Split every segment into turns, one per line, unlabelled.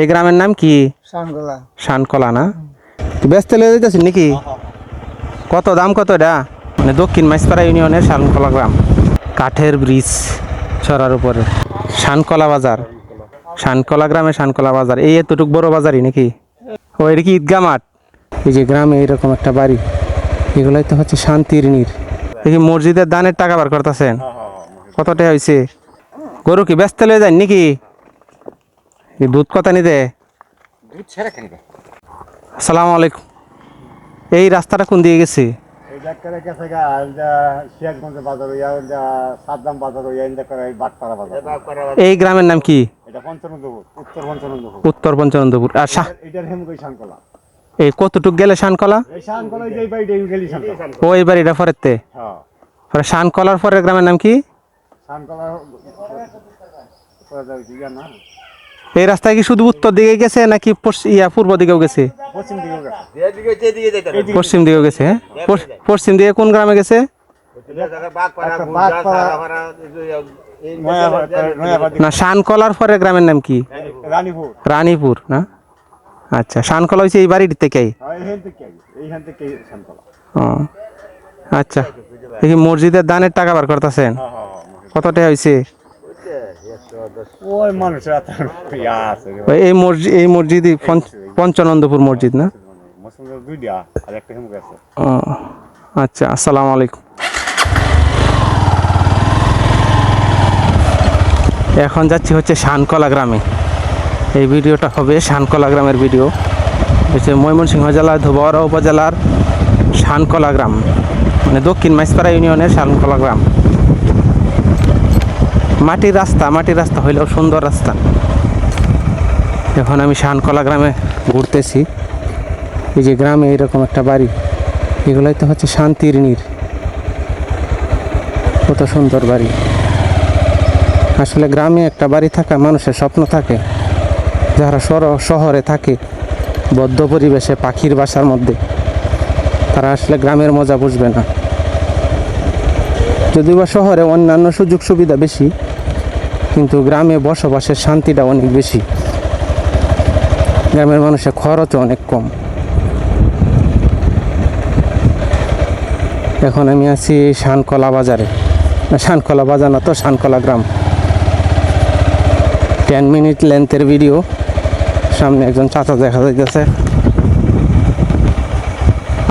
এই গ্রামের নাম কি?
শানগোলা।
শানকলা না? ব্যস্ত লেগে যেতেছেন নাকি? কত দাম কত এটা? মানে দক্ষিণ মাইসপাড়া ইউনিয়নের শানকলা গ্রাম। কাঠের ব্রিজ ছড়ার উপরে। শানকলা বাজার। শানকলা গ্রামে শানকলা বাজার। এই এতটুক বড় বাজারই নাকি? ও এটা কি ঈদগা মাঠ? এই যে গ্রামে এরকম একটা বাড়ি। এগুলাই তো হচ্ছে শান্তির নীর। দেখি মসজিদের দানের টাকা বার করতেছেন? কত টাকা হয়েছে গরু কি ব্যস্ত লয়ে যায় নাকি? দুধ কথা নিতে আসসালামু আলাইকুম এই রাস্তাটা কোন দিকে গেছে
এই
গ্রামের নাম কি
উত্তর পঞ্চানন্দপুর
উত্তর পঞ্চনন্দপুর আর এই কতটুক গেলে শানকলা ও এই বাড়িটা ফরেতে
হ্যাঁ
পরে শানকলার পরের গ্রামের নাম কি এই রাস্তায় কি শুধু উত্তর দিকে গেছে নাকি ইয়া পূর্ব দিকেও গেছে?
পশ্চিম দিকে গেছে।
পশ্চিম দিকেও গেছে হ্যাঁ? পশ্চিম দিকে কোন গ্রামে গেছে? না শানকলার পরের গ্রামের নাম কি?
রানীপুর।
না? আচ্ছা শানকলা হয়েছে এই বাড়ির
হ্যাঁ, থেকে শানকলা।
ও আচ্ছা। দেখি মসজিদের দানের টাকা বার করতেছেন।
হ্যাঁ হ্যাঁ হ্যাঁ
কত টাকা হয়েছে
ওই মানুষের ইয়া আছে
এই মসজিদ এই মসজিদই পঞ্চ- পঞ্চানন্দপুর মসজিদ না?
দুইটা আর একটা হেমক আছে।
ও আচ্ছা আসসালামু আলাইকুম। এখন যাচ্ছি হচ্ছে শানকলা গ্রামে। এই ভিডিওটা হবে শানকলা গ্রামের ভিডিও। হচ্ছে ময়মনসিংহ জেলার ধোবরা উপজেলার শানকলা গ্রাম। মানে দক্ষিণ মাইসপাড়া ইউনিয়নের শানকলা গ্রাম। মাটির রাস্তা মাটির রাস্তা হইলেও সুন্দর রাস্তা। এখন আমি শানকলা গ্রামে ঘুরতেছি। এই যে গ্রামে এরকম একটা বাড়ি, এগুলাই তো হচ্ছে শান্তির নীর। কত সুন্দর বাড়ি। আসলে গ্রামে একটা বাড়ি থাকা মানুষের স্বপ্ন থাকে। যারা সর শহরে থাকে, বদ্ধ পরিবেশে, পাখির বাসার মধ্যে, তারা আসলে গ্রামের মজা বুঝবে না। যদিও বা শহরে অন্যান্য সুযোগ সুবিধা বেশি কিন্তু গ্রামে বসবাসের শান্তিটা অনেক বেশি। গ্রামের মানুষের খরচও অনেক কম। এখন আমি আছি শানকলা বাজারে। শানকলা বাজার না তো, শানকলা গ্রাম। টেন মিনিট লেন্থের ভিডিও। সামনে একজন চাচা দেখা যাইতেছে।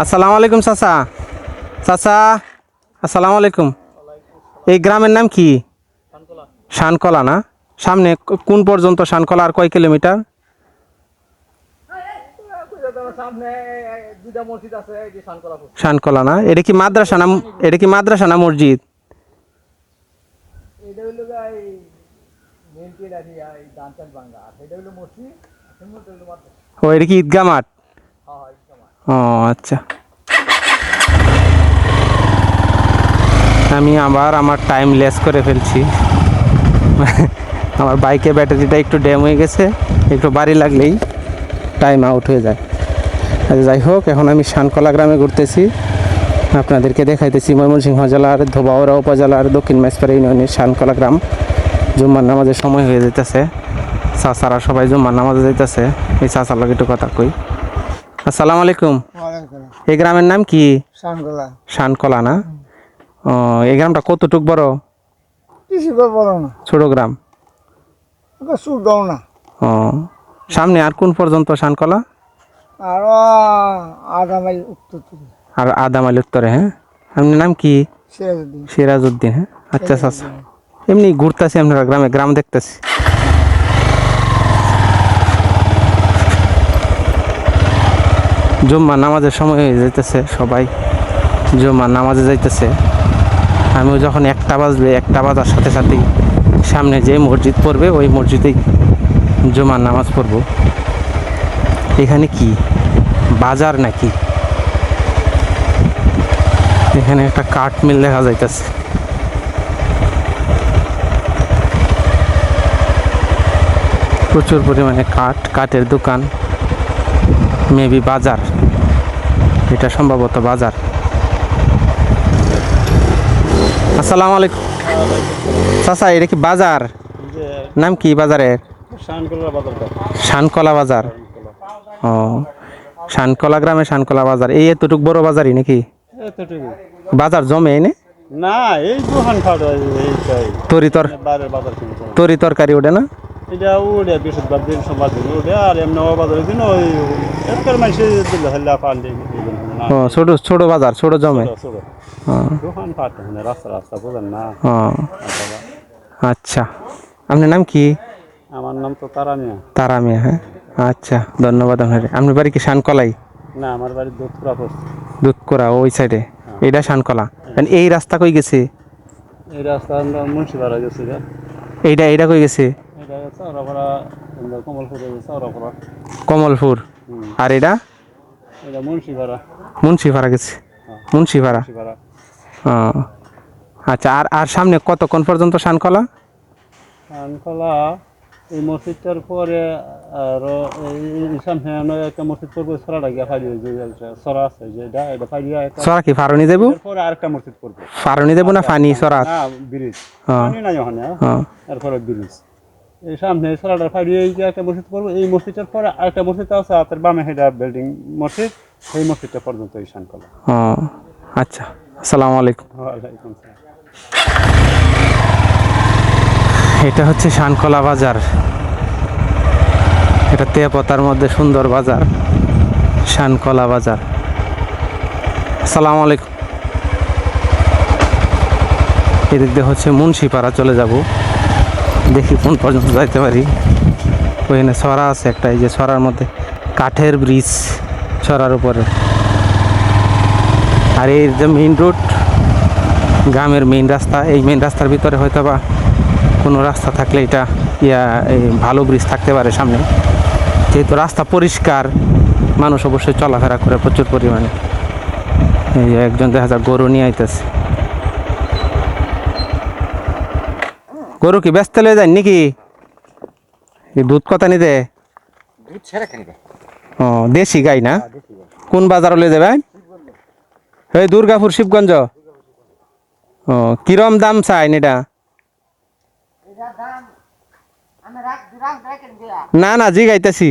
আসসালামু আলাইকুম, চাচা। চাচা, আসসালামু আলাইকুম। এই গ্রামের নাম কি? শানকলা না? সামনে কোন পর্যন্ত শানকলা আর কয় কিলোমিটার? শানকলা না? এটা কি মাদ্রাসা না এটা কি মাদ্রাসা না মসজিদ? ও এটা কি ঈদগা মাঠ? ও আচ্ছা। আমি আবার আমার টাইম লেস করে ফেলছি। আমার বাইকে ব্যাটারিটা একটু ড্যাম হয়ে গেছে একটু বাড়ি লাগলেই টাইম আউট হয়ে যায়। আচ্ছা, যাই হোক এখন আমি শানকলা গ্রামে ঘুরতেছি। আপনাদেরকে দেখাইতেছি ময়মনসিংহ জেলার ধোবাওড়া উপজেলার দক্ষিণ মেসপাড়া ইউনিয়নের শানকলা গ্রাম। জুম্মার নামাজের সময় হয়ে যেতেছে চাচারা সবাই জুম্মার নামাজে যাইতেছে। এই চাচার লগে একটু কথা কই। আসসালামু আলাইকুম। এই গ্রামের নাম কি?
শানগোলা
শানকলা না? ও এই গ্রামটা কতটুক বড়?
বেশি করে বলো না।
ছোট গ্রাম।
সুর দাও না।
ও সামনে আর কোন পর্যন্ত শানকলা
আর আধা মাইল উত্তর
আর আদা মাইল উত্তরে হ্যাঁ? আপনার নাম কি?
সিরাজুদ্দিন
সিরাজউদ্দিন হ্যাঁ? আচ্ছা আচ্ছা এমনি ঘুরতেছি আপনারা গ্রামে গ্রাম দেখতেছি। জুম্মা নামাজের সময় হয়ে যাইতেছে সবাই। জুম্মা নামাজে যাইতেছে। আমিও যখন একটা বাজবে, একটা বাজার সাথে সাথেই সামনে যে মসজিদ পড়বে, ওই মসজিদেই জুমার নামাজ পড়ব। এখানে কি? বাজার নাকি? এখানে একটা কাঠ মিল দেখা যাইতেছে। প্রচুর পরিমাণে কাঠ, কাঠের দোকান। মেবি বাজার। এটা সম্ভবত বাজার। আসসালামু আলাইকুম। চাচা এটা কি বাজার? নাম কি বাজারের
শানকলা
বাজার ও শানকলা গ্রামে শানকলা বাজার। এই এতটুক বড় বাজারই নাকি? বাজার জমে এনে
না এই দোকান
তরি তর
হয়।
তরি তরকারি ওঠে না?
এটা উড়ে বৃহস্পতিবার দিন সোমবার দিন উড়ে আর এমনি বাজারের দিন ওই এরকম মানুষের দিল হল্লা পাল্লি না
ও ছোট ছোট বাজার ছোট জমে।
ছোট, ছোট।
ও,
দোকান ফাট না রাস্তা রাস্তা বুঝেন না?
আচ্ছা। আপনার নাম কি?
আমার নাম তো তারা মিয়া
তারা মিয়া হ্যাঁ? আচ্ছা ধন্যবাদ আপনার আপনার বাড়ি কি শানকলাই?
না আমার বাড়ি দুধপুরা পড়ছে
দুধ ওই সাইডে এইটা শানকলা। এই রাস্তা কই গেছে?
এই রাস্তা আমরা মুন্সিপাড়া গেছি
এইটা এইটা কই গেছে?
এটা কমলপুরে
কমলপুর। আর এটা
এটা? মুন্সিপাড়া।
মুন্সিপাড়া গেছে। মুন্সিপাড়া।
মুন্সিপাড়া।
ও আচ্ছা আর আর সামনে কতক্ষণ পর্যন্ত শানকলা
কানকলা এই মসজিদটার পরে আরও এই সামনে একটা মসজিদ পড়বে সরাটা গিয়া ফাইলি সরা আছে যেটা এটা ফাইলিয়া
সরা কি ফারণি দেবো?
এরপরে আরেকটা মসজিদ পড়বে।
ফারণি দেবো না ফানি সরা
না ব্রিজ।
হ্যাঁ।
পানি নাই ওখানে
হ্যাঁ।
এরপরে ব্রিজ। এই সামনে সরাটার ফাইলিয়া এই যে একটা মসজিদ পড়বে এই মসজিদটার পরে আরেকটা মসজিদ আছে হাতের বামে হেটা বিল্ডিং মসজিদ সেই মসজিদটা পর্যন্ত এই শানকলা
ও আচ্ছা আসসালামু আলাইকুম।
ওয়ালাইকুম
এটা হচ্ছে শানকলা বাজার। এটা তেপতার মধ্যে সুন্দর বাজার শানকলা বাজার। আসসালামু আলাইকুম। এদিক দিয়ে হচ্ছে মুন্সিপাড়া চলে যাব। দেখি কোন পর্যন্ত যাইতে পারি। ওইখানে সরা আছে একটা, এই যে সরার মধ্যে কাঠের ব্রিজ সরার উপরে। আর এই যে মেইন রোড গ্রামের মেইন রাস্তা, এই মেইন রাস্তার ভিতরে হয়তো বা কোনো রাস্তা থাকলে এটা ইয়া, এই ভালো ব্রিজ থাকতে পারে সামনে। যেহেতু রাস্তা পরিষ্কার, মানুষ অবশ্যই চলাফেরা করে প্রচুর পরিমাণে। এই যে একজন দেখা যায় গরু নিয়ে আইতেছে। গরু কি ব্যস্ত লয়ে যায় নাকি? এই দুধ কথা নিতে?
দুধ ছেড়ে খাইবে
ও দেশি গাই না? কোন বাজার লয়ে যাবেন? এই দুর্গাপুর শিবগঞ্জ। ও কিরম দাম চাইন এটা? না না জি গাইতেছি।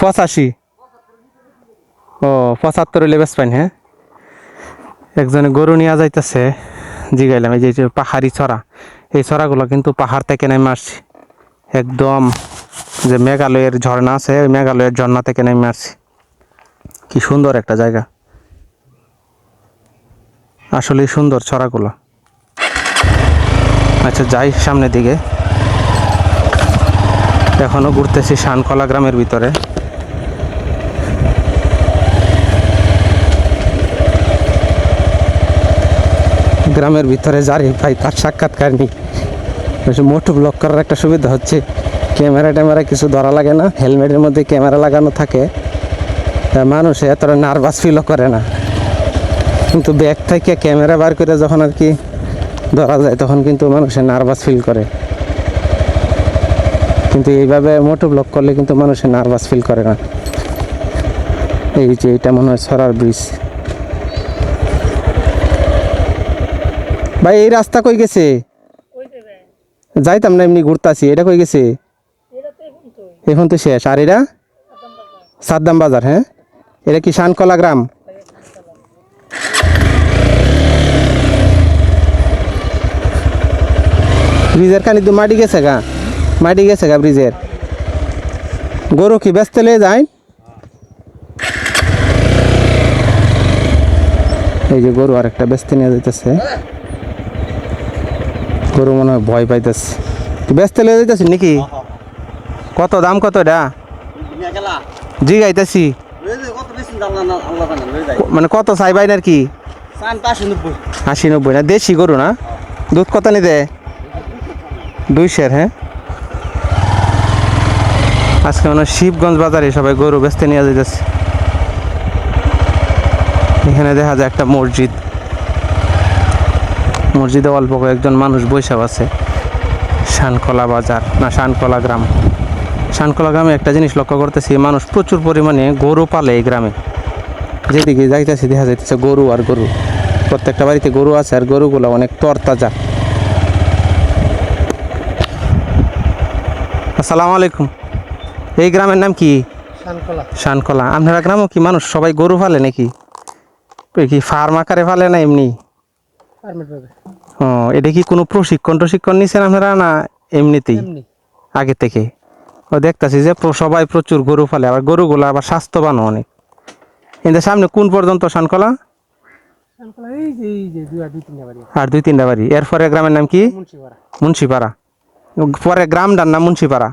পঁচাশি। ও পঁচাত্তর বেশ পাইন হ্যাঁ? একজনে গরু নিয়ে যাইতেছে। জিগাইলাম এই যে পাহাড়ি ছড়া, এই ছড়াগুলো কিন্তু পাহাড় থেকে নেমে আসছে। একদম যে মেঘালয়ের ঝর্ণা আছে ওই মেঘালয়ের ঝর্ণা থেকে নেমে আসছে। কি সুন্দর একটা জায়গা। আসলেই সুন্দর ছড়াগুলো। আচ্ছা যাই সামনের দিকে। এখনও ঘুরতেছি শানকলা গ্রামের ভিতরে। গ্রামের ভিতরে যারি ভাই, তার সাক্ষাৎকার বেশি মোটু ব্লক করার একটা সুবিধা হচ্ছে, ক্যামেরা ট্যামেরা কিছু ধরা লাগে না, হেলমেটের মধ্যে ক্যামেরা লাগানো থাকে। মানুষে এতটা নার্ভাস ফিলও করে না। কিন্তু ব্যাগ থেকে ক্যামেরা বার করে যখন আর কি ধরা যায়, তখন কিন্তু মানুষে নার্ভাস ফিল করে। কিন্তু এইভাবে মোটো ব্লক করলে কিন্তু মানুষে নার্ভাস ফিল করে না। এই যে, এটা মনে হয় সরার ব্রিজ ভাই এই রাস্তা কই গেছে? যাইতাম না এমনি ঘুরতাছি। এটা কই গেছে? এখন তো। শেষ। আর এটা? সাদ্দাম বাজার হ্যাঁ? এটা কি শানকলা গ্রাম? ব্রিজের কানি তো মাটি গেছে গা। মাটি গেছে গা ব্রিজের। গরু কি ব্যস্ত লয়ে যায় এই যে গরু আরেকটা ব্যস্ত নিয়ে যাইতেছে। গরু মনে হয় ভয় পাইতেছে। ব্যস্ত লয়ে যাইতেছি নাকি? কত দাম কত এটা? জি গাইতেছি মানে কত চাইবাই আর কি? আশি নব্বই। না, দেশি গরু না? দুধ কত নি নিতে? দুইশের হ্যাঁ? আজকে মানে শিবগঞ্জ বাজারে সবাই গরু বেচতে নিয়ে যেতেছে এখানে দেখা যায় একটা মসজিদ। মসজিদে অল্প কয়েকজন মানুষ বৈশাখ আছে। শানকলা বাজার না শানকলা গ্রাম। শানকলা গ্রামে একটা জিনিস লক্ষ্য করতেছি মানুষ প্রচুর পরিমাণে গরু পালে এই গ্রামে। যেদিকে যাইতেছে দেখা যাইতেছে গরু আর গরু। প্রত্যেকটা বাড়িতে গরু আছে আর গরুগুলো অনেক তরতাজা। আসসালামু আলাইকুম। এই গ্রামের নাম কি?
শানকলা।
শানকলা। আপনারা গ্রামও কি মানুষ সবাই গরু ফালে নাকি? কি ফার্ম আকারে ফালে না এমনি? ও এটা কি কোনো প্রশিক্ষণ টশিক্ষণ নিছেন আপনারা না এমনিতেই?
এমনি।
আগে থেকে। ও দেখতাছি যে সবাই প্রচুর গরু ফালে আবার গরুগুলো আবার স্বাস্থ্যবানও অনেক। কিন্তু সামনে কোন পর্যন্ত
দুই আর দুই তিনটা বাড়ি
আর দুই তিনটা বাড়ি। এরপরে গ্রামের নাম কি?
মুন্সিপাড়া।
মুন্সিপাড়া। পরে গ্রামটার নাম মুন্সিপাড়া।